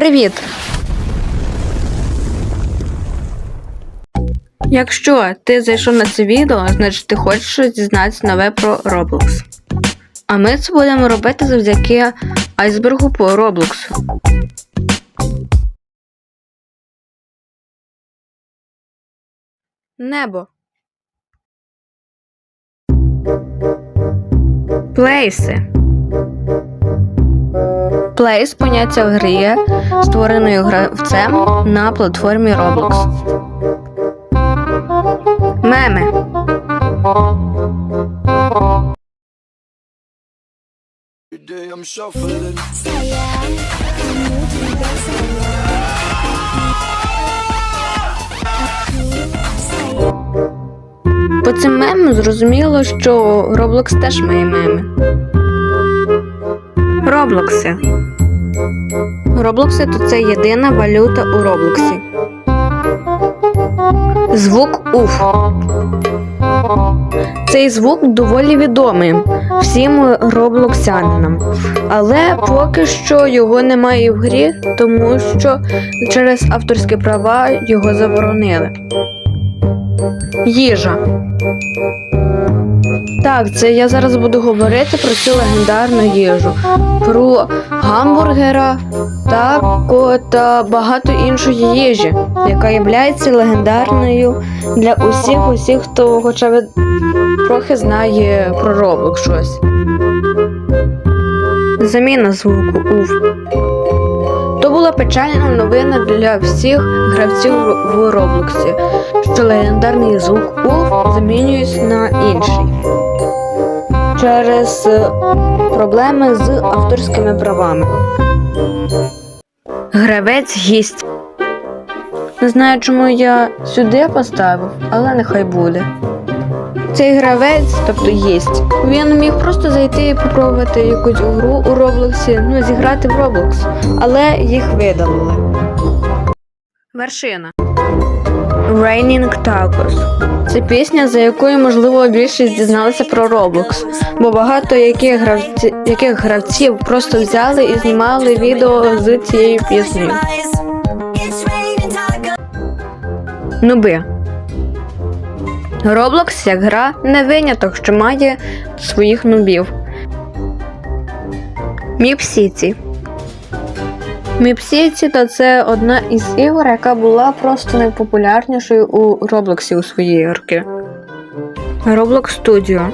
Привіт! Якщо ти зайшов на це відео, значить ти хочеш дізнатися нове про Roblox. А ми це будемо робити завдяки айсбергу по Roblox. Небо. Плейси. Плейс поняття в грі, створеною гравцем на платформі Roblox. Меми. По цим мемам зрозуміло, що Roblox теж має меми. Роблокси. Роблокси то це єдина валюта у Роблоксі. Звук уф. Цей звук доволі відомий всім роблоксянам. Але поки що його немає в грі, тому що через авторські права його заборонили. Їжа. Так, це я зараз буду говорити про цю легендарну їжу, про гамбургера, тако та багато іншої їжі, яка є легендарною для усіх, усіх, хто хоча б трохи знає про Roblox щось. Заміна звуку уф. То була печальна новина для всіх гравців в Роблоксі, що легендарний звук уф замінюється на інший через е, проблеми з авторськими правами. Гравець гість. Не знаю, чому я сюди поставив, але нехай буде. Цей гравець, тобто єсть, він міг просто зайти і попробувати якусь гру у Роблоксі, ну, зіграти в Roblox, але їх видалили. Вершина. Raining Tacos. Це пісня, за якою, можливо, більшість дізналися про Roblox, бо багато яких, гравці, яких гравців просто взяли і знімали відео з цією піснею. Нуби. Roblox як гра не виняток, що має своїх нубів. Міпсіці. Міпсіці та це одна із ігор, яка була просто найпопулярнішою у Роблоксі у свої роки. Roblox Studio.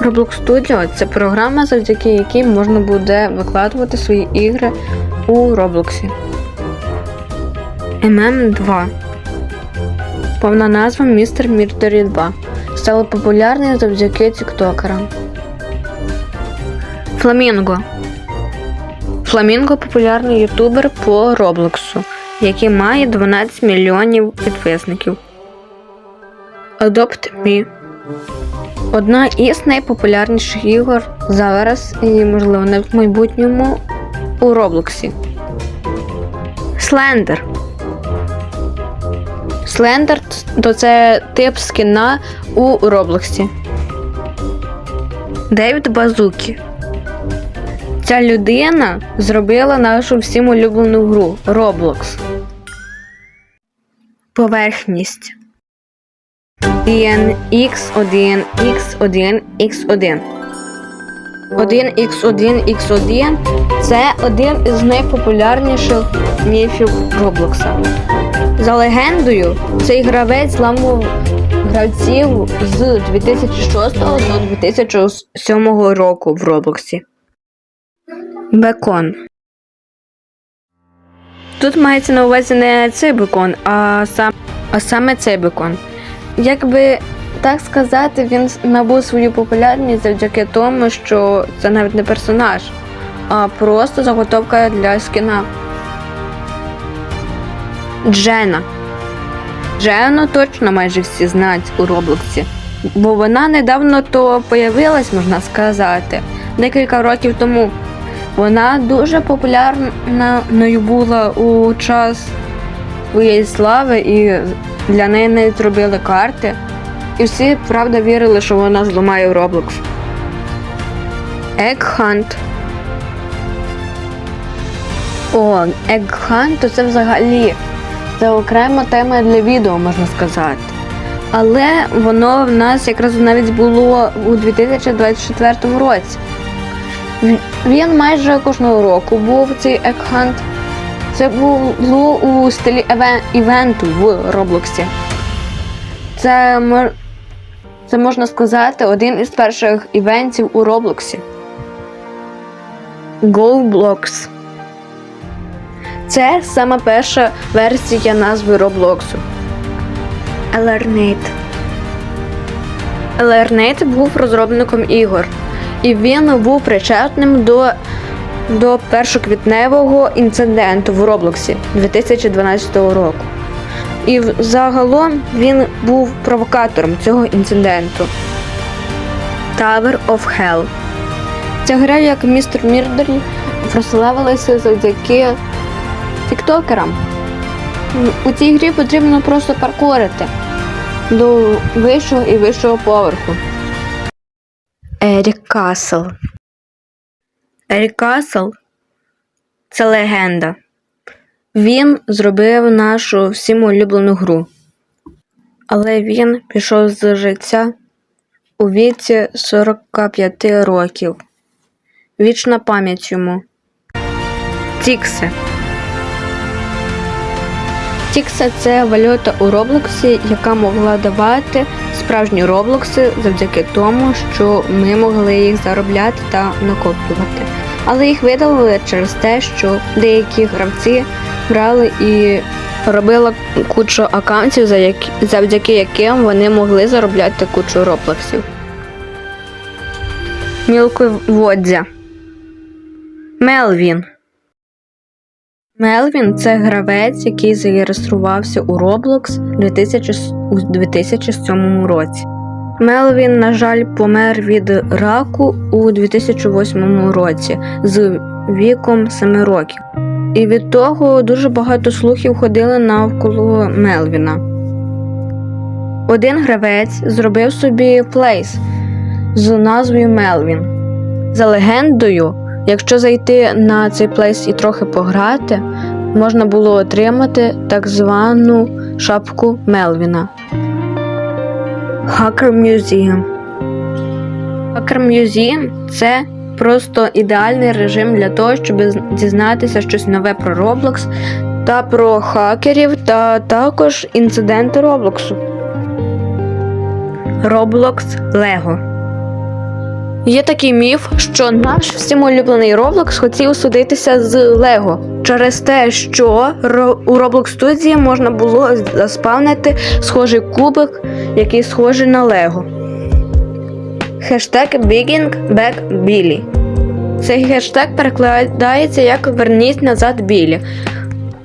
Roblox Studio це програма, завдяки якій можна буде викладувати свої ігри у Роблоксі. MM2. Повна назва Містер Міртері 2. Стала популярною завдяки тіктокерам. Фламінго. Фламінго популярний ютубер по Роблоксу, який має 12 мільйонів підписників. Adopt Me Одна із найпопулярніших ігор зараз і, можливо, навіть в майбутньому у Роблоксі. Слендер. Слендер то це тип скіна у Роблоксі. Девід Базукі. Ця людина зробила нашу всім улюблену гру Roblox. Поверхність DNX1 X1 X1 1x1x1 це один із найпопулярніших міфів Роблокса. За легендою, цей гравець зламував гравців з 2006 до 2007 року в Роблоксі. Бекон. Тут мається на увазі не цей бекон, а, сам, а саме цей бекон. Якби так сказати, він набув свою популярність завдяки тому, що це навіть не персонаж, а просто заготовка для скіна. Джена. Джену точно майже всі знають у Роблоксі, бо вона недавно то появилась, можна сказати, декілька років тому. Вона дуже популярною була у час своєї слави, і для неї навіть зробили карти. І всі, правда, вірили, що вона зламає Roblox. Egg Hunt О, Egghunt, то це взагалі це окрема тема для відео, можна сказати. Але воно в нас якраз навіть було у 2024 році. Він майже кожного року був цей Egghunt. Це було у стилі івенту в Роблоксі. Це, це можна сказати один із перших івентів у Роблоксі. GoBlocks. Це саме перша версія назви Роблоксу. Elernate. Elernate був розробником ігор, і він був причетним до, до першоквітневого інциденту в Роблоксі 2012 року. І загалом він був провокатором цього інциденту. Tower of Hell. Ця гра, як містер Мірдері, прославилася завдяки тіктокерам. У цій грі потрібно просто паркурити до вищого і вищого поверху. Ерік Касл. Ерік Касл це легенда. Він зробив нашу всім улюблену гру. Але він пішов з життя у віці 45 років. Вічна пам'ять йому. Тікси. Тікса це валюта у Роблоксі, яка могла давати справжні роблокси завдяки тому, що ми могли їх заробляти та накоплювати. Але їх видалили через те, що деякі гравці брали і робили кучу аккаунтів, завдяки яким вони могли заробляти кучу роблоксів. Мілководдя. Мелвін. Мелвін це гравець, який зареєструвався у Roblox у 2007 році. Мелвін, на жаль, помер від раку у 2008 році з віком 7 років. І від того дуже багато слухів ходили навколо Мелвіна. Один гравець зробив собі плейс з назвою Мелвін. За легендою, якщо зайти на цей плейс і трохи пограти, можна було отримати так звану шапку Мелвіна. Hacker Museum. Hacker Museum це просто ідеальний режим для того, щоб дізнатися щось нове про Roblox та про хакерів, та також інциденти Роблоксу. Roblox Lego. Є такий міф, що наш всім улюблений Roblox хотів судитися з Лего через те, що у Roblox студії можна було заспавнити схожий кубик, який схожий на Лего. Хештег Bigging Back Billy. Цей хештег перекладається як Верніть назад Білі.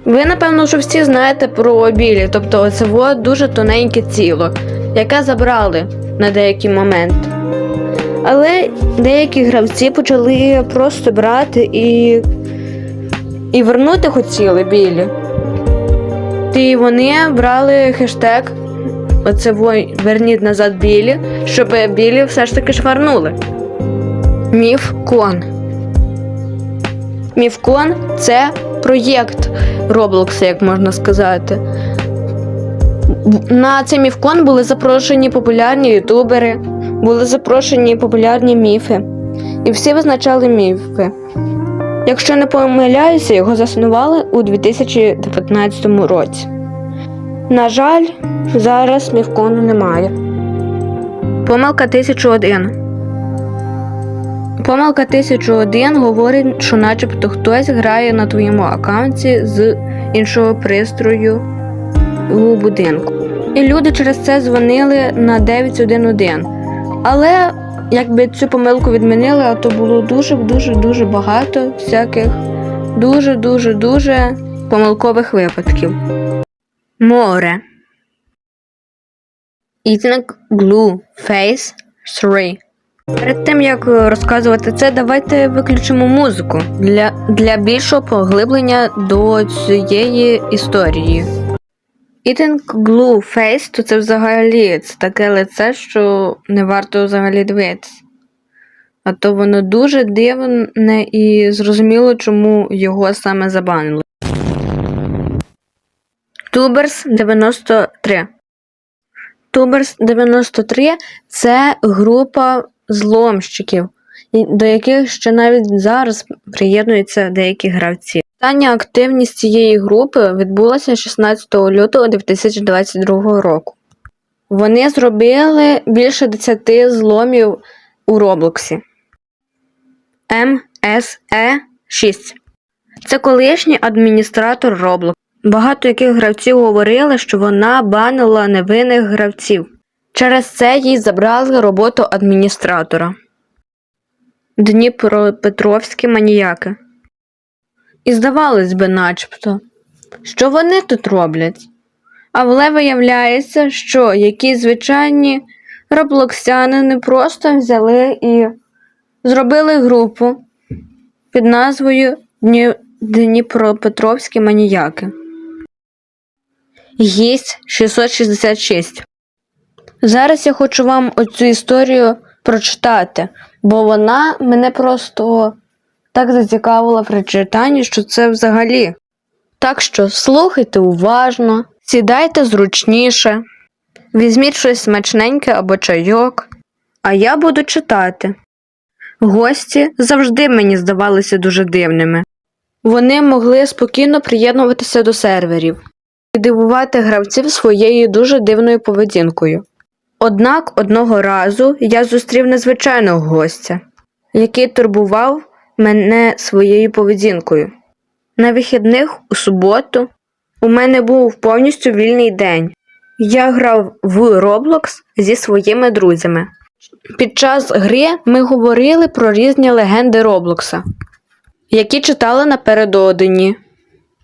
Ви, напевно, вже всі знаєте про Білі, тобто це дуже тоненьке тіло, яке забрали на деякий момент. Але деякі гравці почали просто брати і, і вернути хотіли білі. І вони брали хештег оце вой верніть назад білі, щоб білі все ж таки шварнули. Міф Кон. Міф Кон це проєкт Роблокса, як можна сказати. На цей міфкон були запрошені популярні ютубери, були запрошені популярні міфи. І всі визначали міфи. Якщо не помиляюся, його заснували у 2019 році. На жаль, зараз міфкону немає. Помилка 1001. Помилка 1001 говорить, що начебто хтось грає на твоєму аккаунті з іншого пристрою у будинку. І люди через це дзвонили на 911. Але якби цю помилку відмінили, то було дуже дуже дуже багато всяких дуже дуже дуже помилкових випадків. Море. Eating Glue Face 3. Перед тим як розказувати це, давайте виключимо музику для, для більшого поглиблення до цієї історії. Eating Glue Face, то це взагалі це таке лице, що не варто взагалі дивитися. а то воно дуже дивне і зрозуміло, чому його саме забанили. Туберс 93. Туберс 93 це група зломщиків, до яких ще навіть зараз приєднуються деякі гравці. Остання активність цієї групи відбулася 16 лютого 2022 року. Вони зробили більше 10 зломів у Роблоксі. МСЕ 6. Це колишній адміністратор Roblox. Багато яких гравців говорили, що вона банила невинних гравців. Через це їй забрали роботу адміністратора. Дніпропетровські маніяки. І здавалось би, начебто, що вони тут роблять. Але виявляється, що якісь звичайні роблоксяни просто взяли і зробили групу під назвою Дні... Дніпропетровські маніяки. Гість 666. Зараз я хочу вам оцю історію прочитати, бо вона мене просто так зацікавила при читанні, що це взагалі. Так що слухайте уважно, сідайте зручніше, візьміть щось смачненьке або чайок, а я буду читати. Гості завжди мені здавалися дуже дивними. Вони могли спокійно приєднуватися до серверів і дивувати гравців своєю дуже дивною поведінкою. Однак одного разу я зустрів незвичайного гостя, який турбував мене своєю поведінкою. На вихідних у суботу у мене був повністю вільний день. Я грав в Roblox зі своїми друзями. Під час гри ми говорили про різні легенди Роблокса, які читали напередодні.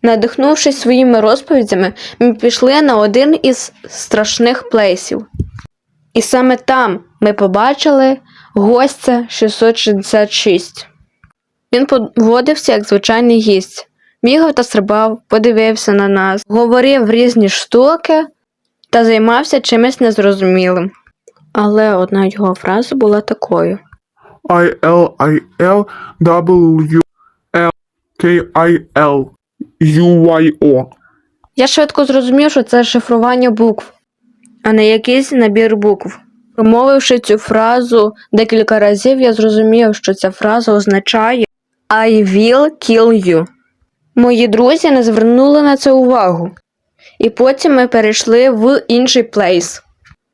Надихнувшись своїми розповідями, ми пішли на один із страшних плейсів. І саме там ми побачили гостя 666. Він поводився як звичайний гість, бігав та стрибав, подивився на нас, говорив різні штуки та займався чимось незрозумілим. Але одна його фраза була такою: I L I L W L K I L U Y O. Я швидко зрозумів, що це шифрування букв, а не якийсь набір букв. Промовивши цю фразу декілька разів, я зрозумів, що ця фраза означає I will kill you. Мої друзі не звернули на це увагу. І потім ми перейшли в інший плейс.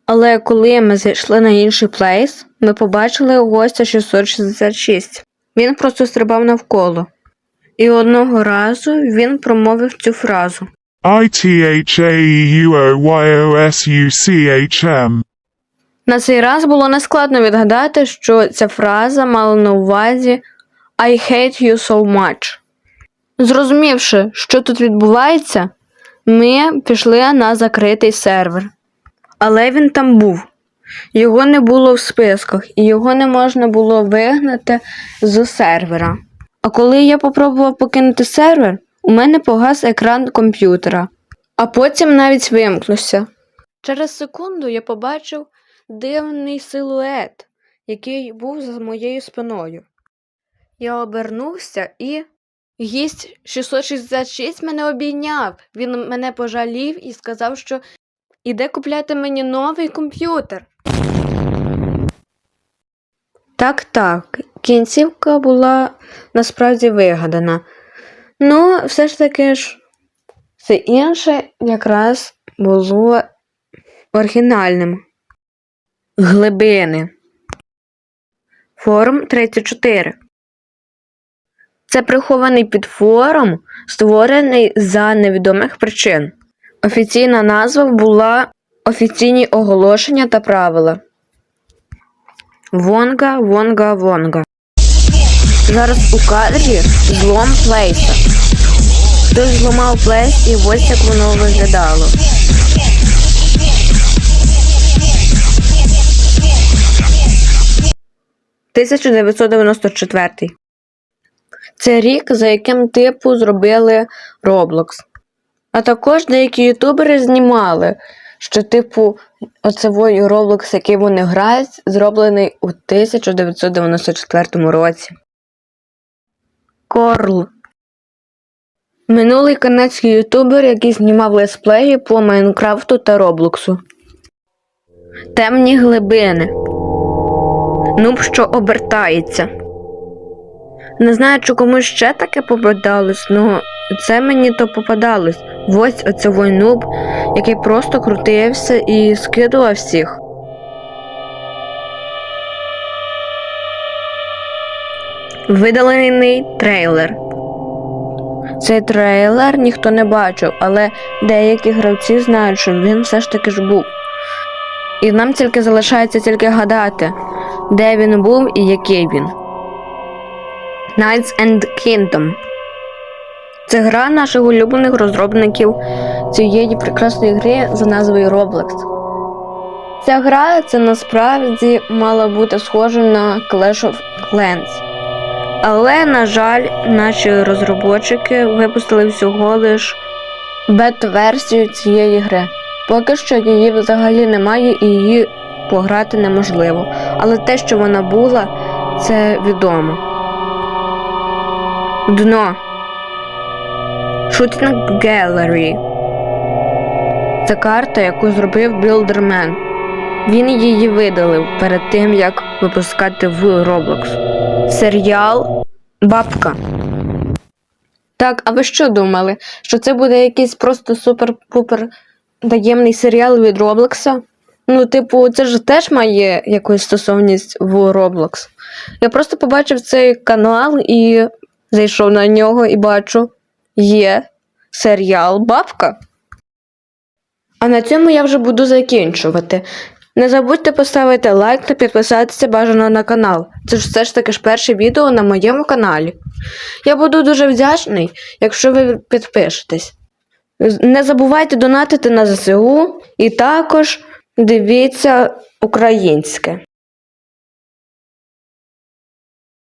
Але коли ми зайшли на інший плейс, ми побачили гостя 666. Він просто стрибав навколо. І одного разу він промовив цю фразу. I T H A E U O Y O S U C H M. На цей раз було нескладно відгадати, що ця фраза мала на увазі I hate you so much. Зрозумівши, що тут відбувається, ми пішли на закритий сервер. Але він там був. Його не було в списках, і його не можна було вигнати з сервера. А коли я попробував покинути сервер, у мене погас екран комп'ютера, а потім навіть вимкнувся. Через секунду я побачив дивний силует, який був за моєю спиною. Я обернувся і. Гість 666 мене обійняв. Він мене пожалів і сказав, що іде купляти мені новий комп'ютер. Так, так, кінцівка була насправді вигадана. Ну, все ж таки ж, все інше якраз було оригінальним. Глибини. Форум 34. Це прихований підфорум, створений за невідомих причин. Офіційна назва була Офіційні оголошення та правила. Вонга, вонга, вонга. Зараз у кадрі злом плейса. Хтось зламав плейс і ось як воно виглядало. «1994». Це рік, за яким типу зробили Roblox. А також деякі ютубери знімали що, типу, оцевой Roblox, який вони грають, зроблений у 1994 році. Корл. Минулий канадський ютубер, який знімав летсплеї по Майнкрафту та Роблоксу. Темні глибини. Нуб, що обертається. Не знаю, чи комусь ще таке попадалось, ну це мені то попадалось. Ось оцевой нуб, який просто крутився і скидував всіх. Видалений трейлер. Цей трейлер ніхто не бачив, але деякі гравці знають, що він все ж таки ж був. І нам тільки залишається тільки гадати, де він був і який він. Knights and Kingdom. Це гра наших улюблених розробників цієї прекрасної гри за назвою Roblox. Ця гра це насправді мала бути схожа на Clash of Clans. Але, на жаль, наші розробники випустили всього лиш бета-версію цієї гри. Поки що її взагалі немає і її пограти неможливо. Але те, що вона була, це відомо. Дно. Shooting Gallery. Це карта, яку зробив Білдермен. Він її видалив перед тим, як випускати в Roblox. Серіал Бабка. Так, а ви що думали? Що це буде якийсь просто супер-пупер таємний серіал від Роблокса? Ну, типу, це ж теж має якусь стосовність в Roblox. Я просто побачив цей канал і зайшов на нього і бачу, є серіал Бабка. А на цьому я вже буду закінчувати. Не забудьте поставити лайк та підписатися бажано на канал. Це ж все ж таки ж перше відео на моєму каналі. Я буду дуже вдячний, якщо ви підпишетесь. Не забувайте донатити на ЗСУ і також дивіться українське.